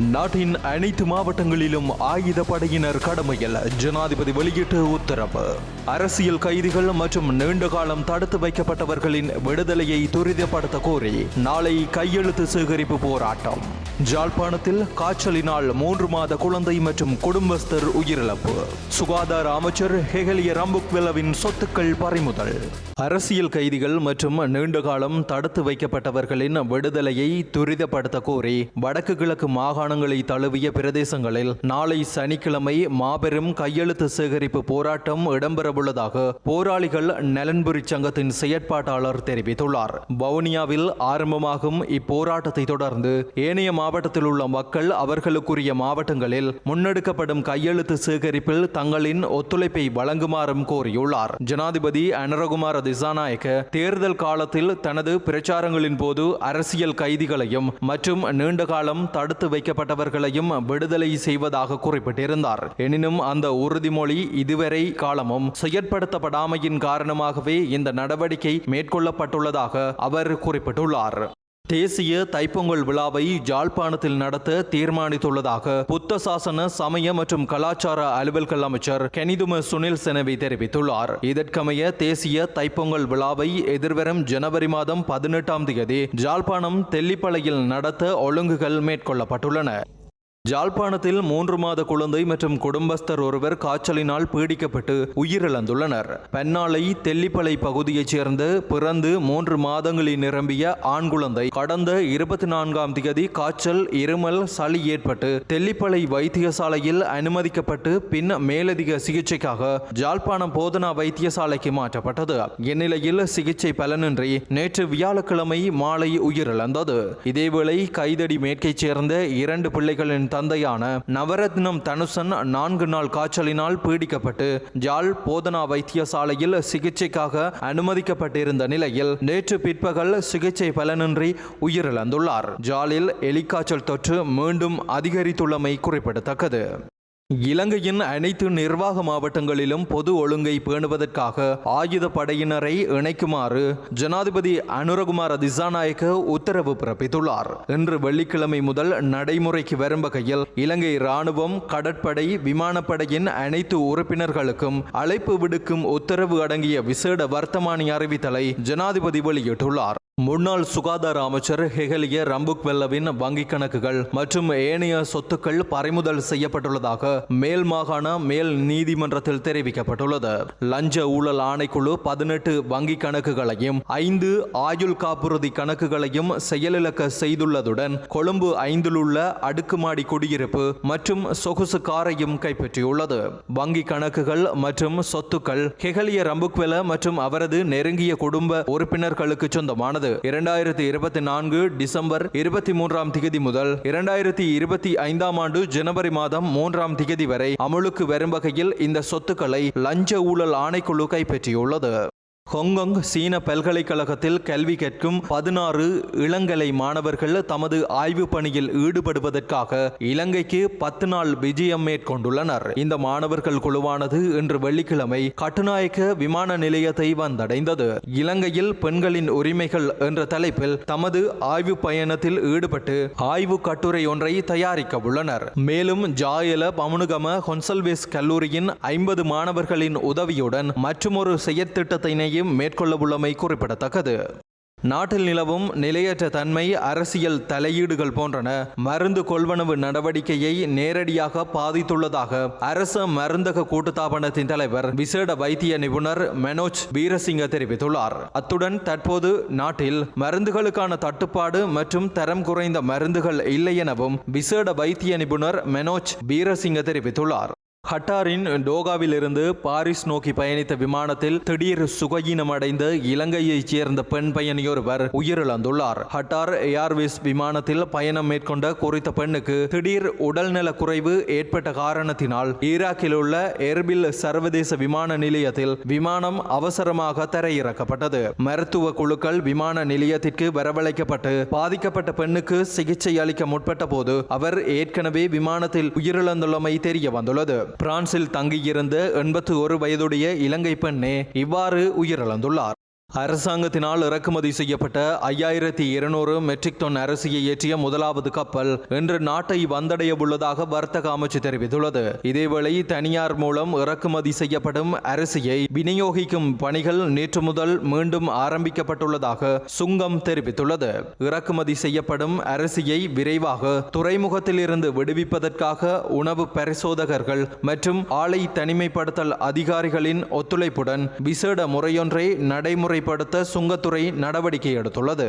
நாட்டின் அனைத்து மாவட்டங்களிலும் ஆயுத படையினர் கடமையில் ஜனாதிபதி வெளியிட்டு உத்தரவு. அரசியல் கைதிகள் மற்றும் நீண்ட காலம் தடுத்து வைக்கப்பட்டவர்களின் விடுதலையை துரிதப்படுத்த கோரி நாளை கையெழுத்து சேகரிப்பு போராட்டம். ஜாழ்ப்பாணத்தில் காய்ச்சலினால் மூன்று மாத குழந்தை மற்றும் குடும்பஸ்தர் உயிரிழப்பு. சுகாதார அமைச்சர் ஹெகலிய ரம்புக்வெலவின் சொத்துக்கள் பறிமுதல். அரசியல் கைதிகள் மற்றும் நீண்ட காலம் தடுத்து வைக்கப்பட்டவர்களின் விடுதலையை துரிதப்படுத்த கோரி வடக்கு கிழக்கு மாகாணங்களை தழுவிய பிரதேசங்களில் நாளை சனிக்கிழமை மாபெரும் கையெழுத்து சேகரிப்பு போராட்டம் இடம்பெறவுள்ளதாக போராளிகள் நலன்புரி சங்கத்தின் செயற்பாட்டாளர் தெரிவித்துள்ளார். வவுனியாவில் ஆரம்பமாகும் இப்போராட்டத்தை தொடர்ந்து ஏனைய மாவட்டத்தில் உள்ள மக்கள் அவர்களுக்குரிய மாவட்டங்களில் முன்னெடுக்கப்படும் கையெழுத்து சேகரிப்பில் தங்களின் ஒத்துழைப்பை வழங்குமாறும் கோரியுள்ளார். ஜனாதிபதி அனரகுமார திசாநாயக்க தேர்தல் காலத்தில் தனது பிரச்சாரங்களின் போது அரசியல் கைதிகளையும் மற்றும் நீண்ட காலம் தடுத்து வைக்கப்பட்டவர்களையும் விடுதலை செய்வதாக குறிப்பிட்டிருந்தார். எனினும் அந்த உறுதிமொழி இதுவரை காலமும் செயற்படுத்தப்படாமையின் காரணமாகவே இந்த நடவடிக்கை மேற்கொள்ளப்பட்டுள்ளதாக அவர் குறிப்பிட்டுள்ளார். தேசிய தைப்பொங்கல் விழாவை ஜாழ்ப்பாணத்தில் நடத்த தீர்மானித்துள்ளதாக புத்த சாசன சமய மற்றும் கலாச்சார அலுவல்கள் அமைச்சர் கெனிதும சுனில் செனவி தெரிவித்துள்ளார். இதற்கமைய தேசிய தைப்பொங்கல் விழாவை எதிர்வரும் ஜனவரி மாதம் பதினெட்டாம் தேதி ஜாழ்ப்பாணம் தெல்லிப்பளையில் நடத்த ஒழுங்குகள் மேற்கொள்ளப்பட்டுள்ளன. ஜாழ்ப்பாணத்தில் மூன்று மாத குழந்தை மற்றும் குடும்பஸ்தர் ஒருவர் காய்ச்சலினால் பீடிக்கப்பட்டு உயிரிழந்துள்ளனர். பெண்ணாலை தெல்லிப்பளை பகுதியைச் சேர்ந்த பிறந்து மூன்று மாதங்களில் நிரம்பிய ஆண் குழந்தை கடந்த இருபத்தி நான்காம் தேதி காய்ச்சல் இருமல் சளி ஏற்பட்டு தெல்லிப்பளை வைத்தியசாலையில் அனுமதிக்கப்பட்டு பின் மேலதிக சிகிச்சைக்காக ஜாழ்ப்பாணம் போதனா வைத்தியசாலைக்கு மாற்றப்பட்டது. இந்நிலையில் சிகிச்சை பலனின்றி நேற்று வியாழக்கிழமை மாலை உயிரிழந்தது. இதேவேளை கைதடி மேற்கைச் சேர்ந்த இரண்டு பிள்ளைகளின் தந்தையான நவரத்னம் தனுசன் நான்கு நாள் காய்ச்சலினால் பீடிக்கப்பட்டு ஜால் போதனா வைத்தியசாலையில் சிகிச்சைக்காக அனுமதிக்கப்பட்டிருந்த நிலையில் நேற்று பிற்பகல் சிகிச்சை பலனின்றி உயிரிழந்துள்ளார். ஜாலில் எலிக்காய்ச்சல் தொற்று மீண்டும் அதிகரித்துள்ளமை குறிப்பிடத்தக்கது. இலங்கையின் அனைத்து நிர்வாக மாவட்டங்களிலும் பொது ஒழுங்கை பேணுவதற்காக ஆயுத படையினரை இணைக்குமாறு ஜனாதிபதி அனுரகுமார திசாநாயக்க உத்தரவு பிறப்பித்துள்ளார். இன்று வெள்ளிக்கிழமை முதல் நடைமுறைக்கு வரும் வகையில் இலங்கை ராணுவம் கடற்படை விமானப்படையின் அனைத்து உறுப்பினர்களுக்கும் அழைப்பு விடுக்கும் உத்தரவு அடங்கிய விசேட வர்த்தமானி அறிவித்தலை ஜனாதிபதி வெளியிட்டுள்ளார். முன்னாள் சுகாதார அமைச்சர் ஹெகலிய ரம்புக் வெல்லவின் வங்கிக் கணக்குகள் மற்றும் ஏனைய சொத்துக்கள் பறிமுதல் செய்யப்பட்டுள்ளதாக மேல் மாகாண மேல் நீதிமன்றத்தில் தெரிவிக்கப்பட்டுள்ளது. லஞ்ச ஊழல் ஆணைக்குழு பதினெட்டு வங்கிக் கணக்குகளையும் ஐந்து ஆயுள் காப்புறுதி கணக்குகளையும் செயலிழக்க செய்துள்ளதுடன் கொழும்பு ஐந்தில் உள்ள அடுக்குமாடி குடியிருப்பு மற்றும் சொகுசு காரையும் கைப்பற்றியுள்ளது. வங்கி கணக்குகள் மற்றும் சொத்துக்கள் ஹெகலிய ரம்புக்வெல மற்றும் அவரது நெருங்கிய குடும்ப உறுப்பினர்களுக்கு சொந்தமானது. இரண்டாயிரத்தி இருபத்தி நான்கு டிசம்பர் இருபத்தி மூன்றாம் திகதி முதல் இரண்டாயிரத்தி இருபத்தி ஐந்தாம் ஆண்டு ஜனவரி மாதம் மூன்றாம் திகதி வரை அமலுக்கு வரும் வகையில் இந்த சொத்துக்களை லஞ்ச ஊழல் ஆணைக்குழு கைப்பற்றியுள்ளது. ஹொங்கொங் சீன பல்கலைக்கழகத்தில் கல்வி கற்கும் பதினாறு இளங்கலை மாணவர்கள் தமது ஆய்வு பணியில் ஈடுபடுவதற்காக இலங்கைக்கு பத்து நாள் விஜயம் மேற்கொண்டுள்ளனர். இந்த மாணவர்கள் குழுவானது இன்று வெள்ளிக்கிழமை கட்டுநாயக்க விமான நிலையத்தை வந்தடைந்தது. இலங்கையில் பெண்களின் உரிமைகள் என்ற தலைப்பில் தமது ஆய்வு பயணத்தில் ஈடுபட்டு ஆய்வு கட்டுரை ஒன்றை தயாரிக்க உள்ளனர். மேலும் ஜாயல பமுனுகம ஹொன்சல்வேஸ் கல்லூரியின் ஐம்பது மாணவர்களின் உதவியுடன் மற்றுமொரு செயற்திட்டத்தினை நடவடிக்கையும் மேற்கொள்ளவுள்ளமை குறிப்பிடத்தக்கது. நாட்டில் நிலவும் நிலையற்ற தன்மை அரசியல் தலையீடுகள் போன்றன மருந்து கொள்வனவு நடவடிக்கையை நேரடியாக பாதித்துள்ளதாக அரச மருந்தக கூட்டுத்தாபனத்தின் தலைவர் விசேட வைத்திய நிபுணர் மனோஜ் வீரசிங்க தெரிவித்துள்ளார். அத்துடன் தற்போது நாட்டில் மருந்துகளுக்கான தட்டுப்பாடு மற்றும் தரம் குறைந்த மருந்துகள் இல்லை எனவும் விசேட வைத்திய நிபுணர் மனோஜ் வீரசிங்க தெரிவித்துள்ளார். ஹட்டாரின் டோகாவிலிருந்து பாரிஸ் நோக்கி பயணித்த விமானத்தில் திடீர் சுகயீனமடைந்த இலங்கையைச் சேர்ந்த பெண் பயணியொருவர் உயிரிழந்துள்ளார். ஹட்டார் ஏர்வேஸ் விமானத்தில் பயணம் மேற்கொண்ட குறித்த பெண்ணுக்கு திடீர் உடல்நல குறைவு ஏற்பட்ட காரணத்தினால் ஈராக்கில் உள்ள எர்பில் சர்வதேச விமான நிலையத்தில் விமானம் அவசரமாக தரையிறக்கப்பட்டது. மருத்துவ குழுக்கள் விமான நிலையத்திற்கு வரவழைக்கப்பட்டு பாதிக்கப்பட்ட பெண்ணுக்கு சிகிச்சை அளிக்க முற்பட்ட போது அவர் ஏற்கனவே விமானத்தில் உயிரிழந்துள்ளமை தெரிய வந்துள்ளது பிரான்சில் தங்கியிருந்த எண்பத்து ஒரு வயதுடைய இலங்கை பெண்ணே இவ்வாறு உயிரிழந்துள்ளார். அரசாங்கத்தினால் இறக்குமதி செய்யப்பட்ட ஐயாயிரத்தி இருநூறு மெட்ரிக் டன் அரிசியை ஏற்றிய முதலாவது கப்பல் இன்று நாட்டை வந்தடைய உள்ளதாக வர்த்தக அமைச்சு தெரிவித்துள்ளது. இதேவேளை தனியார் மூலம் இறக்குமதி செய்யப்படும் அரிசியை விநியோகிக்கும் பணிகள் நேற்று முதல் மீண்டும் ஆரம்பிக்கப்பட்டுள்ளதாக சுங்கம் தெரிவித்துள்ளது. இறக்குமதி செய்யப்படும் அரிசியை விரைவாக துறைமுகத்தில் இருந்து விடுவிப்பதற்காக உணவு பரிசோதகர்கள் மற்றும் ஆலை தனிமைப்படுத்தல் அதிகாரிகளின் ஒத்துழைப்புடன் விசேட முறையொன்றை நடைமுறை நடைமுறைப்படுத்த சுங்கத்துறை நடவடிக்கை எடுத்துள்ளது.